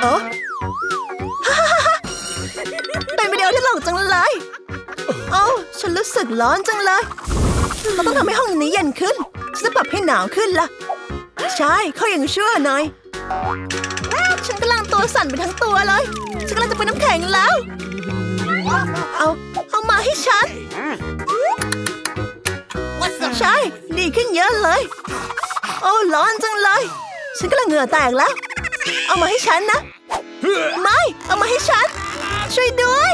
เออเป็นวิดีโอที่หลอกจังเลยโอ้าฉันรู้สึกร้อนจังเลยเราต้องทำให้ห้องนี้เย็นขึ้นฉันจะปรับให้หนาวขึ้นล่ะ ใช่เขายังชั่วหน่อยฉันกำลังตัวสั่นไปทั้งตัวเลย ฉันกำลังจะเป็นน้ำแข็งแล้ว เอา เอามาให้ฉัน ใช่ ดีขึ้นเยอะเลย โอ้ร้อนจังเลย ฉันกำลังเหงื่อแตกแล้ว เอามาให้ฉันนะ ไม่ เอามาให้ฉัน ช่วยด้วย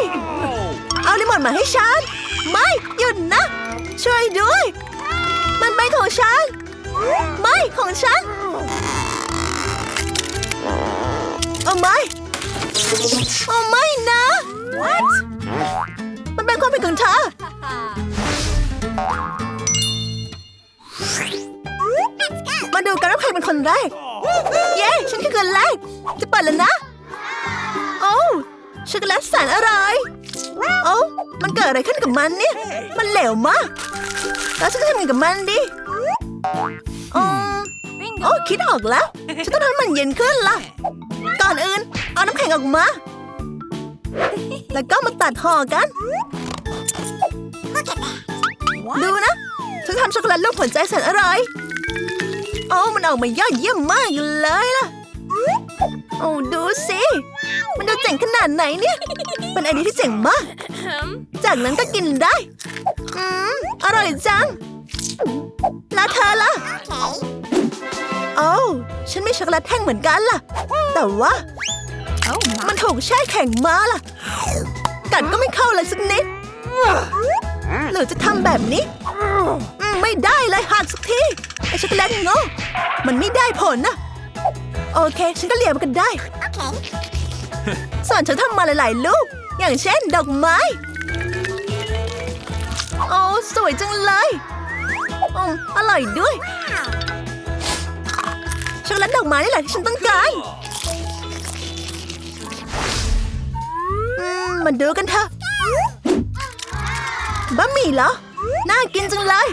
เอาลิมอนมาให้ฉัน ไม่ หยุดนะ ช่วยด้วย มันเป็นของฉัน ไม่ ของฉันเอาไม่เอาไม่นะ What มันเป็นความผิดของเธอ มาดูกันว่าใครเป็นคนแรก เย้ ฉันคือคนแรก จะเปิดแล้วนะ โอ้ช็อกโกแลตแสนอร่อยโอ้มันเกิดอะไรขึ้นกับมันเนี่ย มันเหลวมาก แล้วฉันจะทำยังไงกับมันดีอืมโอ้คิดออกแล้ว ฉันต้องทำให้มันเย็นขึ้นล่ะ ก่อนอื่น เอาน้ำแข็งออกมา แล้วก็มาตัดห่อกัน ดูนะ ฉันทำช็อกโกแลตรูปหัวใจแสนอร่อย โอ้มันออกมายอดเยี่ยมมากเลยล่ะ โอ้ดูสิ มันดูเจ๋งขนาดไหนเนี่ย เป็นไอเดียที่เจ๋งมาก จากนั้นก็กินได้ อืม อร่อยจัง แล้วเธอล่ะ โอ้ฉันมีช็อกโกแลตแท่งเหมือนกันล่ะ แต่ว่า มันถูกแช่แข็งมาล่ะ กัดก็ไม่เข้าเลยสักนิดหรือจะทำแบบนี้ ไม่ได้เลยหักสักทีไอช็อกโกแลตโง่มันไม่ได้ผลนะ โอเค ฉันก็เลียมันกันได้ส่วนฉันทำมาหลาย ๆ ลูก อย่างเช่นดอกไม้ โอ้สวยจังเลยอมอร่อยด้วยช็อกโกแลตดอกไม้นี่แหละที่ฉันต้องการมมาดูกันเถอะบะหมี่เหรอ น่ากินจังเลย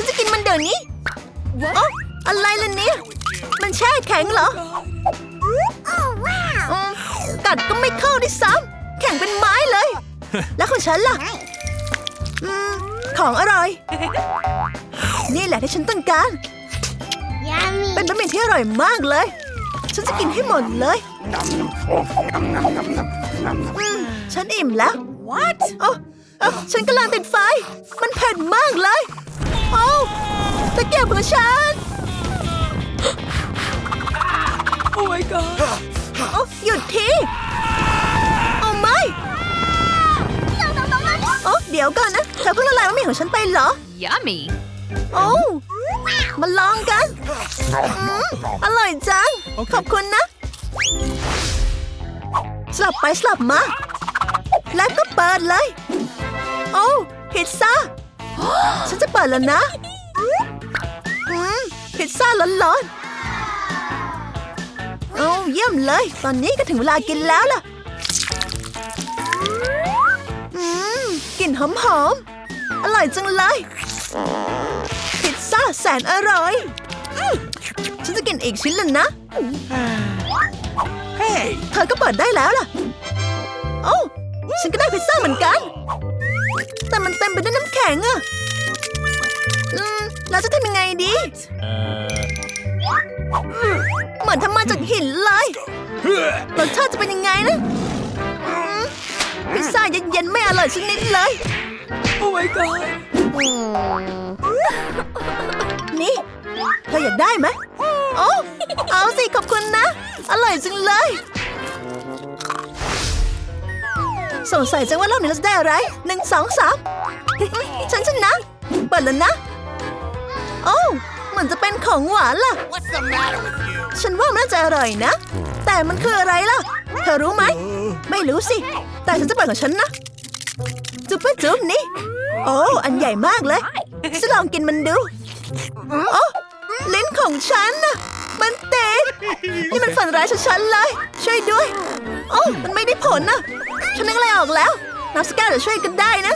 ฉันจะกินมันเดี๋ยวนี้โอ้อะไรล่ะเนี่ย มันแช่แข็งเหรออืมกัดก็ไม่เข้าด้วยซ้ำแข็งเป็นไม้เลย แล้วของฉันล่ะอืมของอร่อย นี่แหละที่ฉันต้องการ Yummy. เป็นบะหมี่ที่อร่อยมากเลย ฉันจะกินให้หมดเลยอืมฉันอิ่มแล้ว What โอ้เอ้าฉันกำลังติดไฟ มันเผ็ดมากเลยโอ้ ตะเกียบของฉัน Oh my god. โอ้หยุดทีโอ้ไม่โอ้เดี๋ยวก่อนนะเธอเพิ่งละลายบะหมี่ของฉันไปเหรอ Yummy. โอ้มาลองกันอืมอร่อยจัง ขอบคุณนะ สลับไปสลับมา แล้วก็เปิดเลย โอ้พิซซ่า ฉันจะเปิดแล้วนะอืม พิซซ่าร้อนๆโอ้เยี่ยมเลย ตอนนี้ก็ถึงเวลากินแล้วล่ะอืมกลิ่นหอมๆ อร่อยจังเลย พิซซ่าแสนอร่อยอืมฉันจะกินอีกชิ้นแล้วนะ Hey. เธอก็เปิดได้แล้วล่ะ โอ้ ฉันก็ได้พิซซ่าเหมือนกัน แต่มันเต็มไปด้วยน้ำแข็งอะ อืมแล้วจะทำยังไงดี เหมือนทำมาจากหินเลยรสชาติจะเป็นยังไงนะอืมพิซซ่าเย็นๆไม่อร่อยสักนิดเลย Oh my god. นี่ เธออยากได้ไหมโอ้เอาสิ ขอบคุณนะ อร่อยจังเลย สงสัยจังว่ารอบนี้เราจะได้อะไรหนึ่งสองสามฉันชนะ เปิดแล้วนะ โอ้เหมือนจะเป็นของหวานล่ะ What's the matter with you? ฉันว่ามันน่าจะอร่อยนะ แต่มันคืออะไรล่ะ เธอรู้ไหม ไม่รู้สิ แต่ฉันจะเปิดของฉันนะ จุ๊บจุ๊บนี่ โอ้ อันใหญ่มากเลยจะลองกินมันดู โอ้ลิ้นของฉันน่ะ มันเตดนี่มันฝันร้ายฉันเลย ช่วยด้วย โอ้มันไม่ได้ผลน่ะฉันนึกอะไรออกแล้วน้ำสแกนเดี๋ยวช่วยกันได้นะ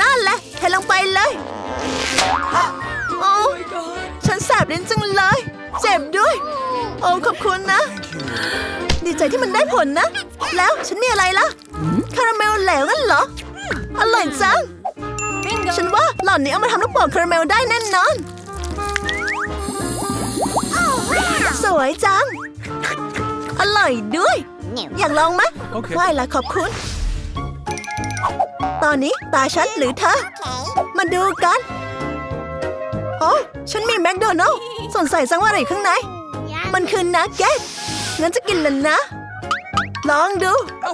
นั่นแหละเทลงไปเลย บลิ้นจังเลย เจ็บด้วย โอ้ขอบคุณนะ ดีใจที่มันได้ผลนะ แล้วฉันมีอะไรล่ะ คาราเมลแหลวงั้นเหรอ อร่อยจัง ฉันว่าหล่อนนี้เอามาทำลูกโป่งคาราเมลได้แน่นอน สวยจัง อร่อยด้วย No. อยากลองไหมโอเคไม่ละขอบคุณ ตอนนี้ตาฉันหรือเธอ Okay. มาดูกัน โอ้ฉันมีแมคโดนัลล์สงสัยจังว่าอะไรอยู่ข้างใน Yum. มันคือนักเก็ตงั้นจะกินแล้วนะ ลองดูโอ้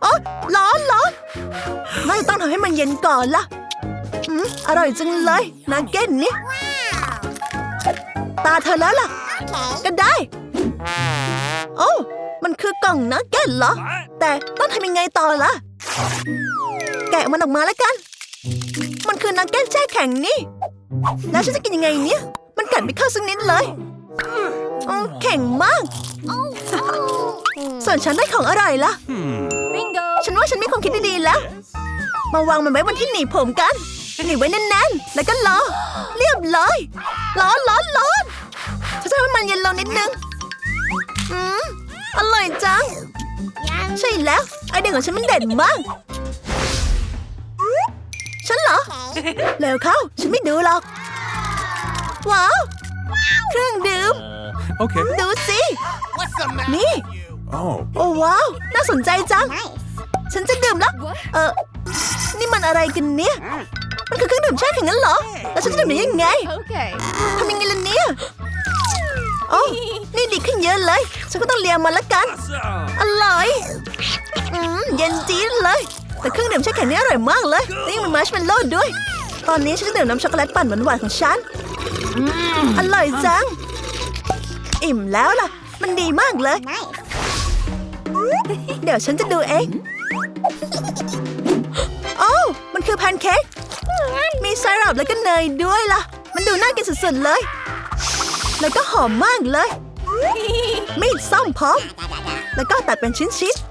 โอ้ร้อนร้อนไม่ต้องทำให้มันเย็นก่อนล่ะอืมอร่อยจังเลยนักเก็ตนี่ตาเธอแล้วล่ะ Okay. ก็ได้ โอ้มันคือกล่องนักเก็ตเหรอ แต่ต้องทำยังไงต่อล่ะ แกะมันออกมาแล้วกัน มันคือนักเก็ตแช่แข็งนี่ แล้วฉันจะกินยังไงเนี่ย มันกัดไม่เข้าสักนิดเลยอืมแข็งมาก ส่วนฉันได้ของอร่อยล่ะ Bingo. ฉันว่าฉันมีความคิดดีๆแล้ว มาวางมันไว้บนที่หนีบผมกัน หนีบไว้แน่นๆ แล้วก็รอเรียบร้อยร้อนร้อนร้อนฉันจะให้มันเย็นลงนิดนึง อืม อร่อยจัง Yum. ใช่แล้ว ไอเดียของฉันมันเด่นมากฉัน เหรอ Okay. เร็วเข้า ฉันไม่ดูหรอก ว้าว เครื่องดื่ม Okay. ดูสิ What's the matter นี่ Oh. โอ้ว้าว น่าสนใจจัง Nice. ฉันจะดื่มแล้ว เออ นี่มันอะไรกันเนี่ย มันคือเครื่องดื่มแช่แข็งงั้นเหรอ แล้วฉันจะดื่มได้ยังไง Okay. ทำยังไงล่ะเนี่ยโอ้นี่ดีขึ้นเยอะเลย ฉันก็ต้องเลียมันละกัน อร่อย อืม เย็นจี๊ดเลย แต่เครื่องดื่มแช่แข็งนี่อร่อยมากเลยนี่มีมาร์ชเมลโล่ด้วย ตอนนี้ฉันจะดื่มน้ำช็อกโกแลตปั่นหวานๆของฉันอร่อยจัง อิ่มแล้วล่ะ มันดีมากเลย เดี๋ยวฉันจะดูเองโอ้มันคือแพนเค้กมีไซรัปแล้วก็เนยด้วยล่ะ มันดูน่ากินสุดๆเลย แล้วก็หอมมากเลยมีดส้มพร้อม แล้วก็ตัดเป็นชิ้นๆ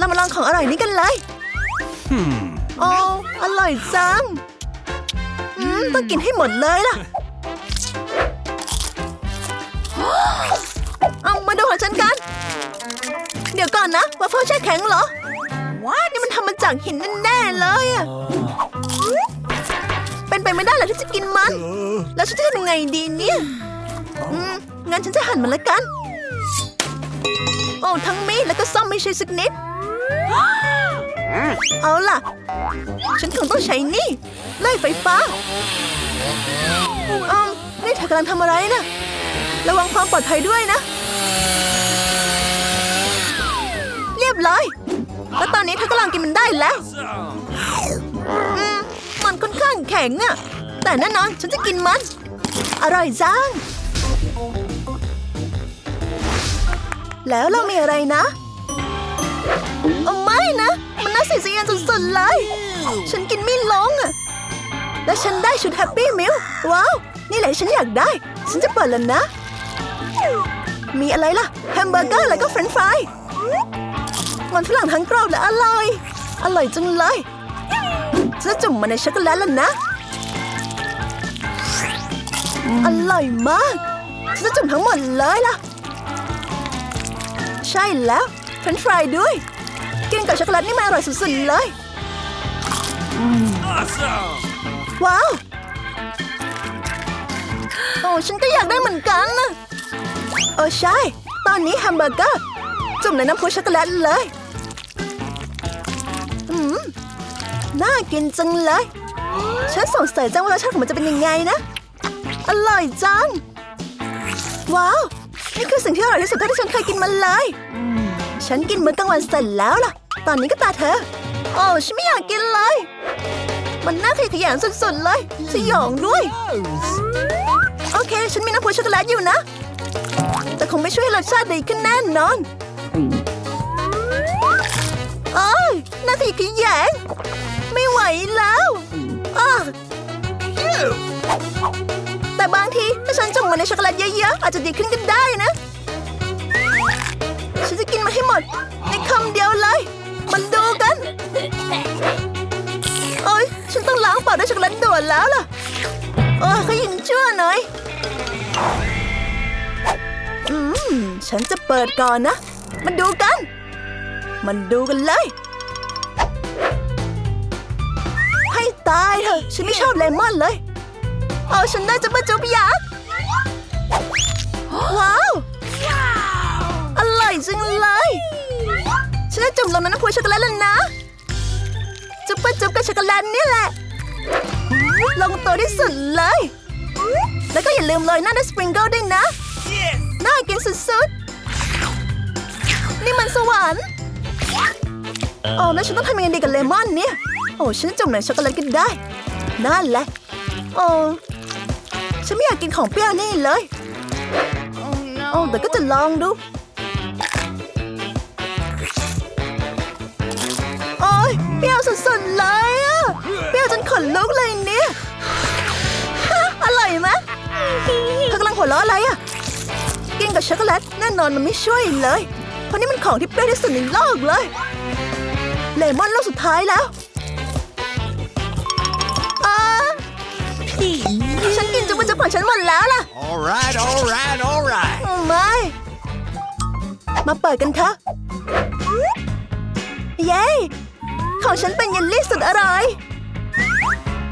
เรามาลองของอร่อยนี้กันเลย Hmm. โอ้อร่อยจังอืมต้องกินให้หมดเลยล่ะ เอามาดูของฉันกัน เดี๋ยวก่อนนะวาฟเฟิลแช่แข็งเหรอว้านี่มันทำมาจากหินแน่ๆเลยอะเป็นไปไม่ได้เหรอที่จะกินมัน แล้วฉันจะทำยังไงดีเนี่ยอืมงั้นฉันจะหั่นมันละกัน โอ้ทั้งมีดแล้วก็ซ่อมไม่ใช่สักนิด เอาล่ะ ฉันคงต้องใช้นี่ ไล่ไฟฟ้าอืมนี่เธอกำลังทำอะไรนะระวังความปลอดภัยด้วยนะ เรียบร้อย แล้วตอนนี้เธอก็ลองกินมันได้แล้วอืมมันค่อนข้างแข็งอะแต่แน่นอนฉันจะกินมัน อร่อยจังแล้วเรามีอะไรนะเอาไม่นะ มันน่าเสียดสีสุดๆเลย ฉันกินไม่ลงอะแล้วฉันได้ชุดแฮปปี้มิลว้าว นี่แหละฉันอยากได้ ฉันจะเปิดแล้วนะ มีอะไรล่ะ แฮมเบอร์เกอร์แล้วก็เฟรนช์ฟรายมันฝรั่งทั้งกรอบและอร่อย อร่อยจังเลยฉันจะจุ่มมันในช็อกโกแลตแล้วนะ อร่อยมากฉันจะจุ่มทั้งหมดเลยล่ะ ใช่แล้วเฟรนช์ฟรายด้วย กินกับช็อกโกแลตนี่มันอร่อยสุดๆเลย Awesome. ว้าว โอ้ฉันก็อยากได้เหมือนกันนะเออใช่ ตอนนี้แฮมเบอร์เกอร์ จุ่มในน้ำพุช็อกโกแลตเลย อืม น่ากินจังเลย ฉันสงสัยจังว่ารสชาติของมันจะเป็นยังไงนะ อร่อยจัง ว้าว นี่คือสิ่งที่อร่อยที่สุดเท่าที่ฉันเคยกินมาเลย ฉันกินมื้อกลางวันเสร็จแล้วล่ะ ตอนนี้ก็ตาเธอ โอ้ฉันไม่อยากกินเลย มันน่าขยขยงสุดๆเลย สยองด้วย โอเค ฉันมีน้ำพุช็อกโกแลตอยู่นะ แต่คงไม่ช่วยให้รสชาติดีขึ้นแน่นอนโอ้ยน่าขยขยงไม่ไหวแล้วอ้าแต่บางที ถ้าฉันจุ่มมันในช็อกโกแลตเยอะๆ อาจจะดีขึ้นก็ได้นะ ฉันจะกินมันให้หมด ในคำเดียวเลย มันดูกัน โอ๊ย ฉันต้องล้างปากด้วยช็อกโกแลตด่วนแล้วล่ะ โอ้ยเขายิงชั่วหน่อย อืม ฉันจะเปิดก่อนนะ มันดูกัน มันดูกันเลย ให้ตายเถอะ ฉันไม่ชอบเลมอนเลย เอาฉันน่าจะมาจุบยักษ์ว้าว ร่อยจังเลย ฉันจะจุ่มลงในน้ำพุช็อกโกแลตแล้วนะ จุ๊บปจุ๊บกับช็อกโกแลตนี่แหละ ลงตัวที่สุดเลย แล้วก็อย่าลืมโรยหน้าด้วยสปริงเกิลด้วยนะ น่ากินสุดๆ นี่มันสวรรค์โอ้แล้วฉันต้องทำยังไงดีกับเลมอนเนี่ย โอ้ฉันจุ่มในช็อกโกแลตก็ได้ นั่นแหละ โอ้ฉันไม่อยากกินของเปรี้ยวนี่เลย Oh โอ้แต่ก็จะลองดู เปรี้ยวสุดๆเลยอะเปรี้ยวจนขนลุกเลยเนี่ยฮะอร่อยไหมเธอกำลังหัวเราะอะไรอะกินกับช็อกโกแลตแน่นอนมันไม่ช่วยเลย เพราะนี่มันของที่เปรี้ยวที่สุดในโลกเลย เลมอนลูกสุดท้ายแล้วอ่าฉันกินจุ๊บจุ๊บของฉันหมดแล้วล่ะ All right, all right, all right. โอ้ไม่ มาเปิดกันเถอะ เย้ ของฉันเป็นเยลลี่สุดอร่อย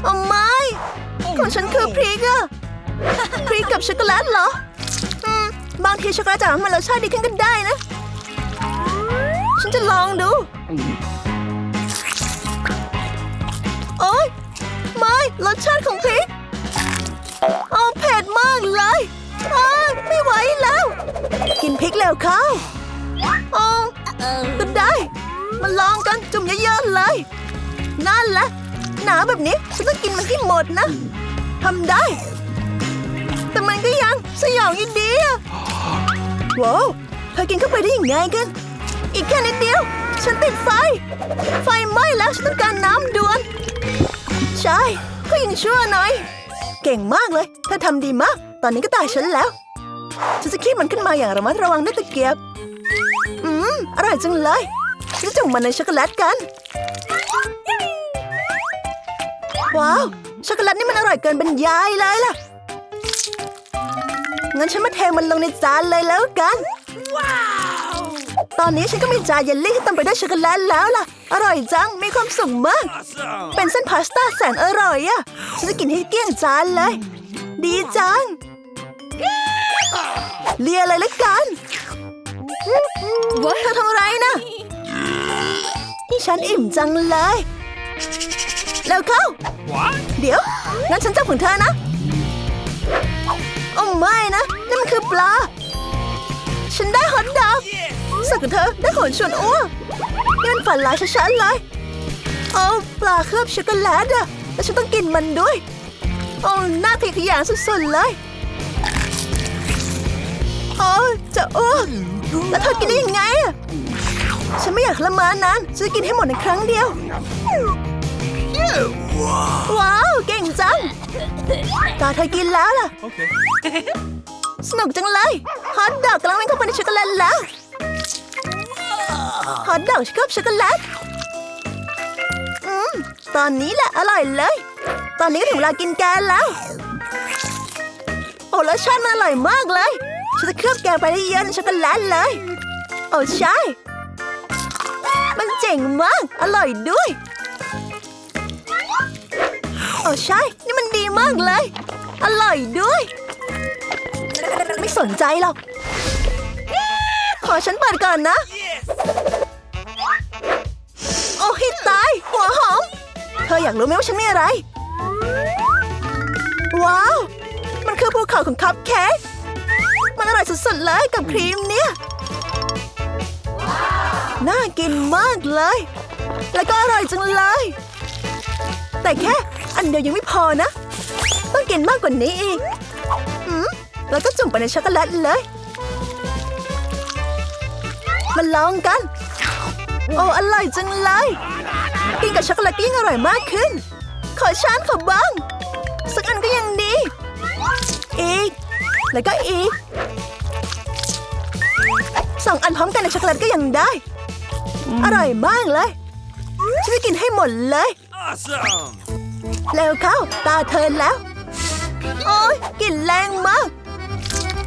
โอ้ไม่ของฉันคือพริกอะพริกกับช็อกโกแลตเหรออืมบางทีช็อกโกแลตจะทำให้รสชาติดีขึ้นก็ได้นะ ฉันจะลองดู โอ๊ยไม่รสชาติของพริกโอ้เผ็ดมากเลยอ้าวไม่ไหวแล้ว กินพริกแล้วเข้าโอ้ก็ได้ มาลองกันจุ่มเยอะๆเลย นั่นแหละหนาแบบนี้ฉันต้องกินมันที่หมดนะทำได้ แต่มันก็ยังสยองอยินดีอะว้าวเธอกินเข้าไปได้ยังไงกัน อีกแค่นิดเดียว ฉันติดไฟ ไฟไหม้แล้วฉันต้องการน้ำด่วน ใช่ก็ยังชั่วหน่อย เก่งมากเลยเธอทำดีมาก ตอนนี้ก็ตายฉันแล้ว ฉันจะคีบมันขึ้นมาอย่างระมัดระวังด้วยตะเกียบ อืม อร่อยจังเลย จะจุ่มมันในช็อกโกแลตกัน ว้าว ช็อกโกแลตนี่มันอร่อยเกินบรรยายเลยล่ะ งั้นฉันมาเทมันลงในจานเลยแล้วกันตอนนี้ฉันก็มีจานเยลลี่ที่เต็มไปด้วยช็อกโกแลตแล้วล่ะ อร่อยจัง มีความสุขมาก Awesome. เป็นเส้นพาสต้าแสนอร่อยอะฉันจะกินให้เกลี้ยงจานเลย ดีจัง เลียเลยละกันเธอทำอะไรนะนี่ ฉันอิ่มจังเลย แล้วเข้า What? เดี๋ยว งั้นฉันจับของเธอนะโอ้ไม่นะ นั่นมันคือปลา ฉันได้ฮอตดอกสักกับเธอได้ขนชวนอ้วกนี่มันฝันร้ายชัดๆเลยโอ้ปลาเคลือบช็อกโกแลตอะแล้วฉันต้องกินมันด้วย โอ้หน้าขยะแขยงสุดๆเลยโอ้จะอ้วกแล้วเธอกินได้ยังไงอะ ฉันไม่อยากทรมานนานฉันจะกินให้หมดในครั้งเดียว ว้าว เก่งจัง ตาเธอกินแล้วล่ะ Okay. สนุกจังเลย ฮอตดอกกำลังวิ่งเข้าไปในช็อกโกแลตแล้ว ฮอตดอกเคลือบช็อกโกแลตอืม ตอนนี้แหละอร่อยเลย ตอนนี้ก็ถึงเวลากินแกนแล้ว โอ้รสชาติมันอร่อยมากเลย ฉันจะเคลือบแกงไปให้เยอะในช็อกโกแลตเลย โอ้ใช่ มันเจ๋งมาก อร่อยด้วย โอ้ใช่ นี่มันดีมากเลย อร่อยด้วย ไม่สนใจหรอก ขอฉันเปิดก่อนนะ โอ้ให้ตาย หัวหอม เธออยากรู้ไหมว่าฉันมีอะไร ว้าว มันคือภูเขาของคัพเค้กมันอร่อยสุดๆเลยกับครีมเนี่ย น่ากินมากเลย แล้วก็อร่อยจังเลย แต่แค่อันเดียวยังไม่พอนะ ต้องกินมากกว่านี้อีกอืมแล้วก็จุ่มไปในช็อกโกแลตเลย มาลองกัน โอ้อร่อยจังเลย กินกับช็อกโกแลตก็ยิ่งอร่อยมากขึ้น ขอชานขอบ้าง สักอันก็ยังดี อีก แล้วก็อีกสองอันพร้อมกันในช็อกโกแลตก็ยังได้ อร่อยมากเลยฉันจะกินให้หมดเลย Awesome. แล้วเข้า ตาเธอแล้ว โอ้ยกลิ่นแรงมาก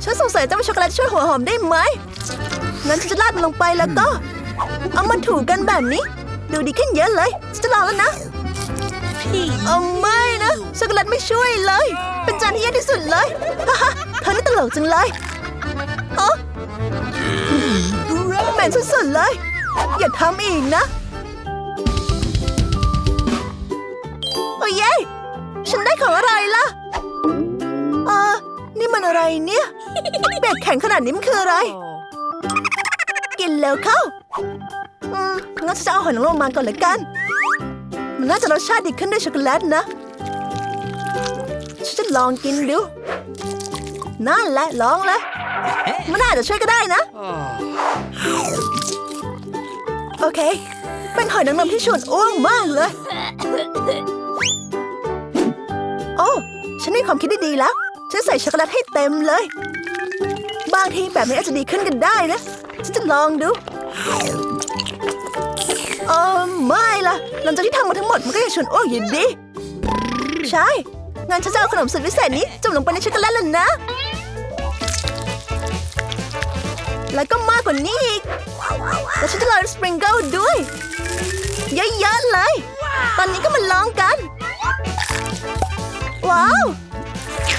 ฉันสงสัยจะเป็นช็อกโกแลตช่วยหัวหอมได้ไหม งั้นฉันจะราดมันลงไปแล้วก็ เอามาถูกันแบบนี้ ดูดีขึ้นเยอะเลย ฉันจะลองแล้วนะเอาไม่นะช็อกโกแลตไม่ช่วยเลย เป็นจานที่แย่ที่สุดเลยฮ่าฮ่าเธอนี่ตลกจังเลยเอ๋อเหม็นสุดๆเลย อย่าทำอีกนะ โอ้ยเย้ฉันได้ของอะไรล่ะเออนี่มันอะไรเนี่ยเบ็ดแข็งขนาดนี้มันคืออะไร กินแล้วเข้า อืม งั้นฉันจะเอาหอยนางรมมาก่อนเลยกัน มันน่าจะรสชาติดีขึ้นด้วยช็อกโกแลตนะ ฉันจะลองกินดู นั่นแหละลองเลยมันน่าจะช่วยก็ได้นะ โอเค เป็นหอยนางรมที่ชวนอ้วงมากเลย โอ้ ฉันมีความคิดที่ดีแล้ว ฉันใส่ช็อกโกแลตให้เต็มเลย บางทีแบบนี้อาจจะดีขึ้นกันได้นะ ฉันจะลองดูเออไม่ล่ะ หลังจากที่ทำมาทั้งหมดมันก็ยังชวนอ้วกอยู่ดี ใช่งั้นฉันจะเอาขนมสุดพิเศษนี้จุ่มลงไปในช็อกโกแลตแล้วนะ แล้วก็มากกว่านี้อีก แล้วฉันจะโรยสปริงเกิลด้วย เยอะๆเลย ตอนนี้ก็มาลองกัน ว้าว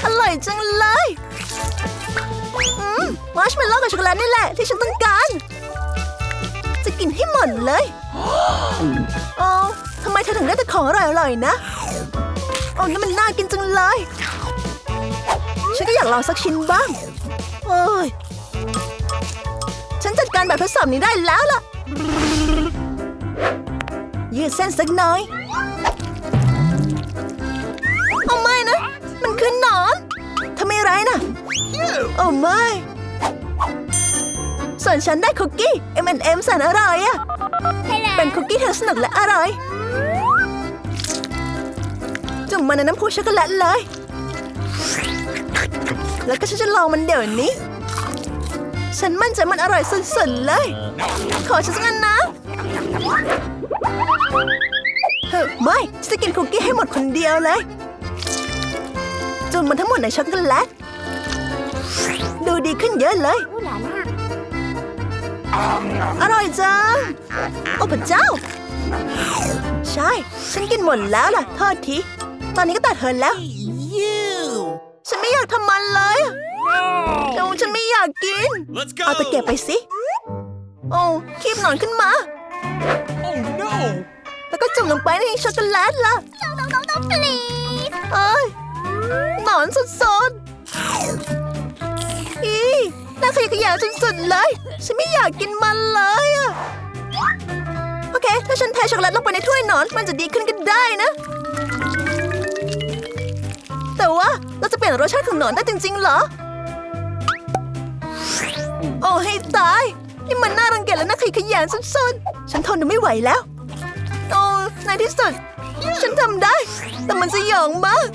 อร่อยจังเลย อืมมาร์ชเมลโล่กับช็อกโกแลตนี่แหละที่ฉันต้องการ จะกินให้หมดเลยโอ้ทำไมเธอถึงได้แต่ของอร่อยๆนะโอ้นี่นมันน่ากินจังเลย ฉันก็อยากลองสักชิ้นบ้าง โอ้ย ทดสอบนี้ได้แล้วล่ะ ยืดเส้นสักหน่อยเอาไม่นะ มันคือหนอนทำไมไรนะโอ้ไม่ ส่วนฉันได้คุกกี้ M&M แสนอร่อยอะเป็นคุกกี้ที่สนุกและอร่อย จุ่มมันในน้ำพุช็อกโกแลตเลย แล้วก็ฉันจะลองมันเดี๋ยวนี้ ฉันมั่นใจมันอร่อยสุดๆเลย ขอฉันสักอันนะเฮ้ยไม่ฉันจะกินคุกกี้ให้หมดคนเดียวเลย จุ่มมันทั้งหมดในช็อกโกแลต ดูดีขึ้นเยอะเลย Ooh la la. อร่อยจัง โอ้พระเจ้า ใช่ ฉันกินหมดแล้วล่ะ โทษที ตอนนี้ก็ตัดเธอแล้ว You! ฉันไม่อยากทำมันเลยอะ โอ้ฉันไม่อยากกิน Let's เอาตะเกียบ go! ไปสิ โอ้คีบหนอนขึ้นมา Oh no! แล้วก็จุ่มลงไปในช็อกโกแลตล่ะ No, no, no, no, please. เอ้ยหนอนสุดๆอีน่าขยะแขยงสุดๆเลย ฉันไม่อยากกินมันเลยอะโอเค ถ้าฉันเทช็อกโกแลตลงไปในถ้วยหนอน มันจะดีขึ้นก็ได้นะ แต่ว่าเราจะเปลี่ยนรสชาติของหนอนได้จริงๆเหรอ โอ้ให้ตาย นี่มันน่ารังเกียจและน่าขยะแขยนสุดๆ ฉันทนไม่ไหวแล้ว โอ้ในที่สุด ฉันทำได้ แต่มันสยองมาก